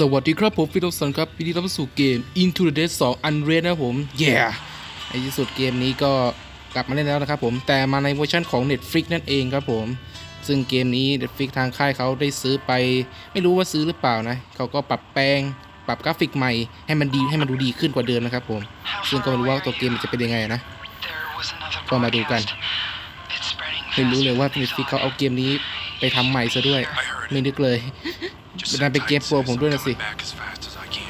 สวัสดีครับผมฟิโตสันครับยินดีต้อนรับสู่เกม Into the Dead 2 Unreal นะผม yeah ในที่สุดเกมนี้ก็กลับมาเล่นแล้วนะครับผม แต่มาในเวอร์ชันของ Netflix นั่นเองครับผม ซึ่งเกมนี้ Netflix ทางค่ายเขาได้ซื้อไป ไม่รู้ว่าซื้อหรือเปล่านะ เขาก็ปรับแปลง ปรับกราฟิกใหม่ ให้มันดีให้มันดูดีขึ้นกว่าเดิมนะครับผม ซึ่งก็ไม่รู้ว่าตัวเกมมันจะเป็นยังไงนะ ก็มาดูกันไม่รู้เลยว่า Netflix เขาเอาเกมนี้ไปทำใหม่ซะด้วย ไม่นึกเลย ดันเป็นเกมโปรผมด้วยนะสิ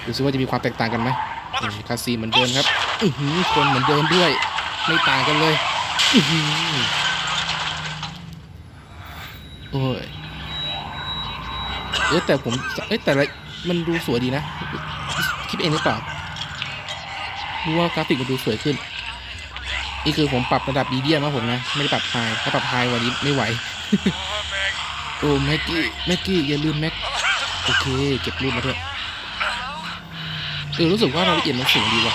ดูซิว่าจะมีความแตกต่างกันไหมอืมคาซีเหมือนเดิมครับอือหือคนเหมือนเดิมด้วย ไม่ต่างกันเลยอื้อหือโอ้ยเออแต่ผมเอ้ยแต่ละมันดูสวยดีนะคิดเองหรือเปล่าดูว่ากราฟิกมันดูสวยขึ้น นี่คือผมปรับระดับมีเดียมนะผมนะ ไม่ได้ปรับไฮถ้าปรับไฮวันนี้ไม่ไหว โอ้แม็กกี้แม็กกี้อย่าลืมแม็ก โอเค เก็บรูปมาด้วยเออรู้สึกว่ารายละเอียดมันสูงดีว่ะ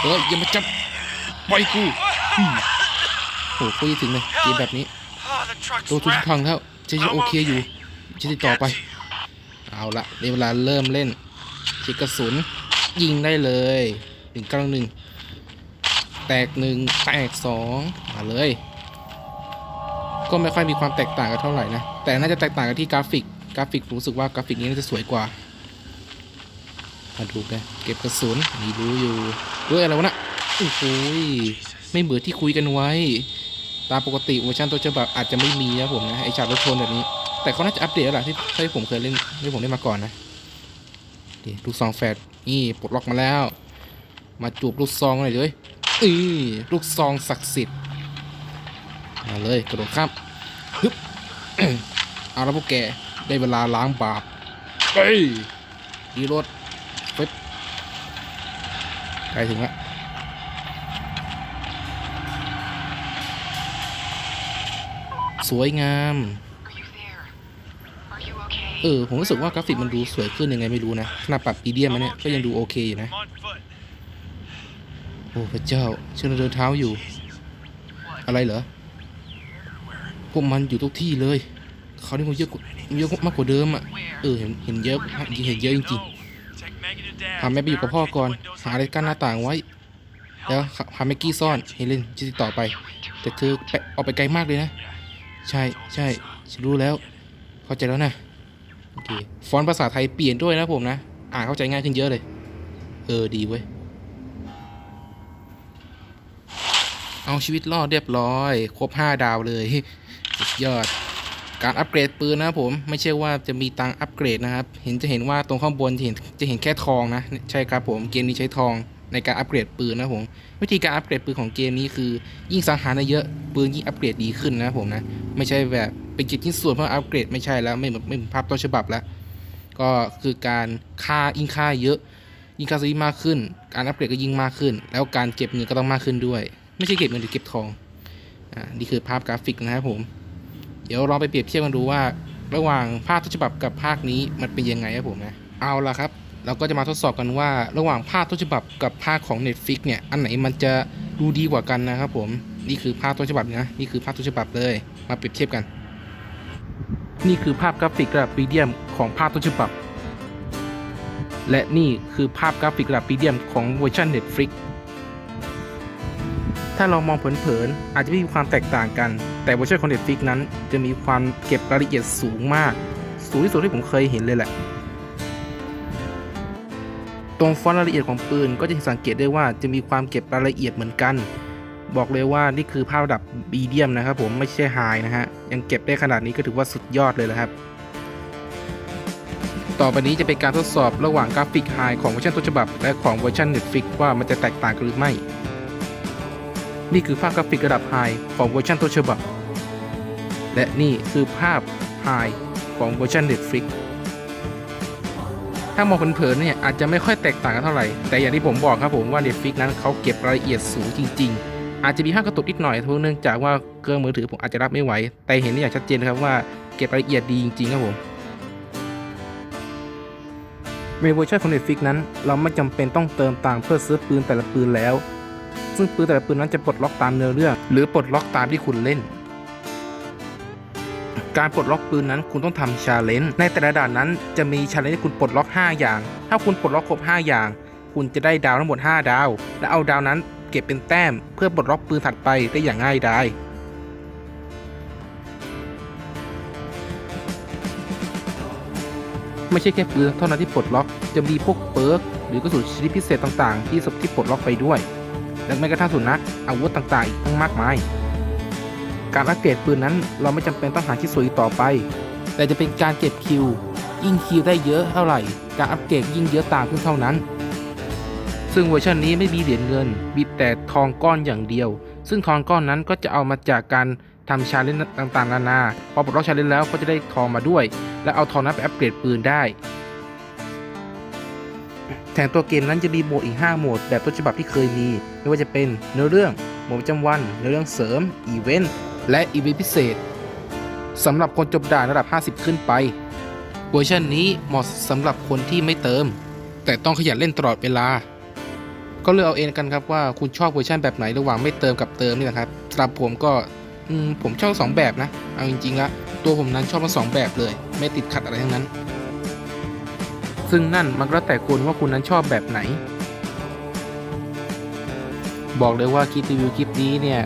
เอออย่ามาจับปล่อยกูโอืมโหคุยถึงเลยเกมแบบนี้ตัวทุกพังแล้วจะยังโอเคอยู่จะติดต่อไป เอาละในเวลาเริ่มเล่นฉีกกระสุนยิงได้เลยหนึ่งกลางหนึ่งแตกหนึ่งแตกสองมาเลย ก็ไม่ค่อยมีความแตกต่างกันเท่าไหร่นะ แต่น่าจะแตกต่างกันที่กราฟิก กราฟิกรู้สึกว่ากราฟิกนี้น่าจะสวยกว่ามาดูกันเก็บกระสุนมีรู้อยู่เฮ้ยอะไรวะนะโอ้โหยไม่เหมือนที่คุยกันไว้ ตามปกติเวอร์ชันต้นฉบับอาจจะไม่มีนะผมนะไอฉากรถชนแบบนี้ แต่เขาน่าจะอัปเดตแล้วล่ะที่ที่ผมเคยเล่นที่ผมเล่นมาก่อนนะเดี๋ยวลูกซองแฟดนี่ปลดล็อกมาแล้ว มาจูบลูกซองหน่อยเลยอือลูกซองศักดิ์สิทธิ์มาเลยกระโดดข้ามฮึบเอาล้วพวกแก ได้เวลาล้างบาปเฮ้ยดีรถปึ๊บใกล้ถึงแล้วสวยงาม เออ ผมรู้สึกว่ากราฟิกมันดูสวยขึ้นยังไงไม่รู้นะขนาดปรับปีเดียมมาเนี่ยก็ยังดูโอเคอยู่นะ โอ้พระเจ้าเชื่อเดินเท้าอยู่ อะไรเหรอ พวกมันอยู่ทุกที่เลย เขานี่มันเยอะกว่า เยอะมากกว่าเดิมอะ เออเห็นเห็นเยอะเห็นเยอะจริงๆพาแม่ไปอยู่กับพ่อก่อน หาอะไรกั้นหน้าต่างไว้ แล้วพาแม็กกี้ซ่อน เฮเลนจะติดต่อไป แต่เธอไปออกไปไกลมากเลยนะ ใช่ใช่ฉันรู้แล้ว เข้าใจแล้วนะ โอเค ฟอนต์ภาษาไทยเปลี่ยนด้วยนะผมนะ อ่านเข้าใจง่ายขึ้นเยอะเลย เออดีเว้ยเอาชีวิตรอดเรียบร้อย ครบ 5 ดาวเลย สุดยอด การอัปเกรดปืนนะครับผมไม่ใช่ว่าจะมีตังอัปเกรดนะครับ เห็นจะเห็นว่าตรงข้างบนจะเห็นจะเห็นแค่ทองนะใช่ครับผมเกมนี้ใช้ทองในการอัปเกรดปืนนะผมวิธีการอัปเกรดปืนของเกมนี้คือ ยิ่งสังหารได้เยอะปืนยิ่งอัปเกรดดีขึ้นนะผมนะไม่ใช่แบบเป็นกิจชิ้นส่วนเพื่ออัปเกรดไม่ใช่แล้วไม่เหมือนไม่เหมือนภาพต้นฉบับแล้ว ก็คือการค่ายิ่งค่าเยอะ ยิ่งค่าซื้อมากขึ้น การอัปเกรดก็ยิ่งมากขึ้น แล้วการเก็บเงินก็ต้องมากขึ้นด้วย ไม่ใช่เก็บเงินหรือเก็บทองอ่านี่คือภาพกราฟิกนะครับผม เดี๋ยวลองไปเปรียบเทียบกันดูว่า ระหว่างภาคต้นฉบับกับภาคนี้มันเป็นยังไงครับผมนะเอาละครับ เราก็จะมาทดสอบกันว่า ระหว่างภาคต้นฉบับกับภาคของ Netflix เนี่ยอันไหนมันจะดูดีกว่ากันนะครับผมนี่คือภาคต้นฉบับนะนี่คือภาคต้นฉบับเลย มาเปรียบเทียบกัน นี่คือภาพกราฟิกระดับมีเดียมของภาคต้นฉบับ และนี่คือภาพกราฟิกระดับมีเดียมของเวอร์ชัน Netflix ถ้าเรามองเผินๆอาจจะไม่มีความแตกต่างกัน แต่เวอร์ชันของ Netflix นั้นจะมีความเก็บรายละเอียดสูงมาก สูงที่สุดที่ผมเคยเห็นเลยแหละ ตรงฟอนต์รายละเอียดของปืนก็จะสังเกตได้ว่าจะมีความเก็บรายละเอียดเหมือนกัน บอกเลยว่านี่คือภาพระดับบีเดียมนะครับผมไม่ใช่ไฮนะฮะ ยังเก็บได้ขนาดนี้ก็ถือว่าสุดยอดเลยนะครับ ต่อไปนี้จะเป็นการทดสอบระหว่างกราฟิกไฮของเวอร์ชันต้นฉบับ และของเวอร์ชัน Netflix ว่ามันจะแตกต่างกันหรือไม่นี่คือภาพกราฟิกระดับไฮของเวอร์ชันต้นฉบับ และนี่คือภาพไฮของเวอร์ชัน Netflix ถ้ามองเผินๆเนี่ยอาจจะไม่ค่อยแตกต่างกันเท่าไหร่ แต่อย่างที่ผมบอกครับผมว่า Netflix นั้นเขาเก็บรายละเอียดสูงจริง ๆ อาจจะมีภาพกระตุกนิดหน่อยเพราะเนื่องจากว่าเครื่องมือถือผมอาจจะรับไม่ไหว แต่เห็นได้อย่างชัดเจนครับว่าเก็บรายละเอียดดีจริงๆครับผมในเวอร์ชันของ Netflix นั้น เราไม่จำเป็นต้องเติมตังค์เพื่อซื้อปืนแต่ละปืนแล้ว ซึ่งปืนแต่ละปืนนั้นจะปลดล็อกตามเนื้อเรื่อง หรือปลดล็อกตามที่คุณเล่น การปลดล็อกปืนนั้นคุณต้องทำชาเลนจ์ในแต่ละด่านนั้นจะมีชาเลนจ์ที่คุณปลดล็อก 5 อย่าง ถ้าคุณปลดล็อกครบ 5 อย่าง คุณจะได้ดาวทั้งหมด 5 ดาว และเอาดาวนั้นเก็บเป็นแต้ม เพื่อปลดล็อกปืนถัดไปได้อย่างง่ายดายไม่ใช่แค่ปืนเท่านั้นที่ปลดล็อก จะมีพวกเปิร์กหรือกระสุนชนิดพิเศษต่างๆ ที่สที่ปลดล็อกไปด้วย และแม้กระทั่งสุนัขอาวุธต่างๆ อีกตั้งมากมาย การอัปเกรดปืนนั้น เราไม่จำเป็นต้องหาที่สวยอีกต่อไป แต่จะเป็นการเก็บคิว ยิ่งคิวได้เยอะเท่าไหร่ การอัปเกรดยิ่งเยอะตามขึ้นเท่านั้น ซึ่งเวอร์ชันนี้ไม่มีเหรียญเงิน มีแต่ทองก้อนอย่างเดียว ซึ่งทองก้อนนั้นก็จะเอามาจากการทำชาเลนจ์ต่างๆ นานา พอปลดล็อกชาเลนจ์แล้วก็จะได้ทองมาด้วย และเอาทองนั้นไปอัปเกรดปืนได้ แถมตัวเกมนั้นจะมีโหมดอีก 5 โหมดแบบต้นฉบับที่เคยมี ไม่ว่าจะเป็นเนื้อเรื่อง โหมดประจำวัน เนื้อเรื่องเสริม อีเวนต์ และอีเวนต์พิเศษสำหรับคนจบด่านระดับ 50 ขึ้นไปเวอร์ชันนี้เหมาะสำหรับคนที่ไม่เติม แต่ต้องขยันเล่นตลอดเวลา ก็เลือกเอาเองกันครับว่าคุณชอบเวอร์ชันแบบไหนระหว่างไม่เติมกับเติมนี่นะครับสำหรับผมก็มผมชอบสองแบบนะ เอาจริงๆละตัวผมนั้นชอบทั้งสองแบบเลย ไม่ติดขัดอะไรทั้งนั้น ซึ่งนั่นมันก็แต่คุณว่าคุณนั้นชอบแบบไหน บอกเลยว่าคลิปรีวิวคลิปนี้เนี่ย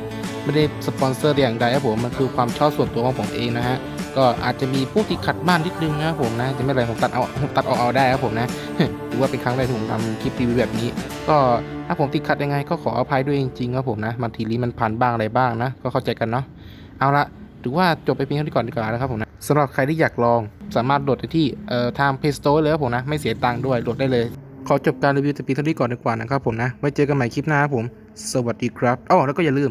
ไม่ได้สปอนเซอร์แต่อย่างใดครับผมมันคือความชอบส่วนตัวของผมเองนะฮะก็อาจจะมีพวกที่ขัดบ้านนิดนึงนะครับผมนะจะไม่เป็นไรผมตัดเอาผมตัดออกเอาได้ครับผมนะถือว่าเป็นครั้งแรกที่ผมทำคลิปรีวิวแบบนี้ ก็ถ้าผมติดขัดยังไงก็ขออภัยด้วยจริงๆครับผมนะบางทีลิ้มันพันบ้างอะไรบ้างนะ ก็เข้าใจกันเนาะเอาละถือว่าจบไปเพียงเท่านี้ก่อนดีกว่านะครับผมนะสำหรับใครที่อยากลองสามารถโหลดได้ที่เอ่อทาง Play Store เลยครับผมนะไม่เสียตังค์ด้วยโหลดได้เลย ขอจบการรีวิวแต่เพียงเท่านี้ก่อนดีกว่านะครับผมนะไว้เจอกันใหม่คลิปหน้าครับผม สวัสดีครับอ้อแล้วก็อย่าลืม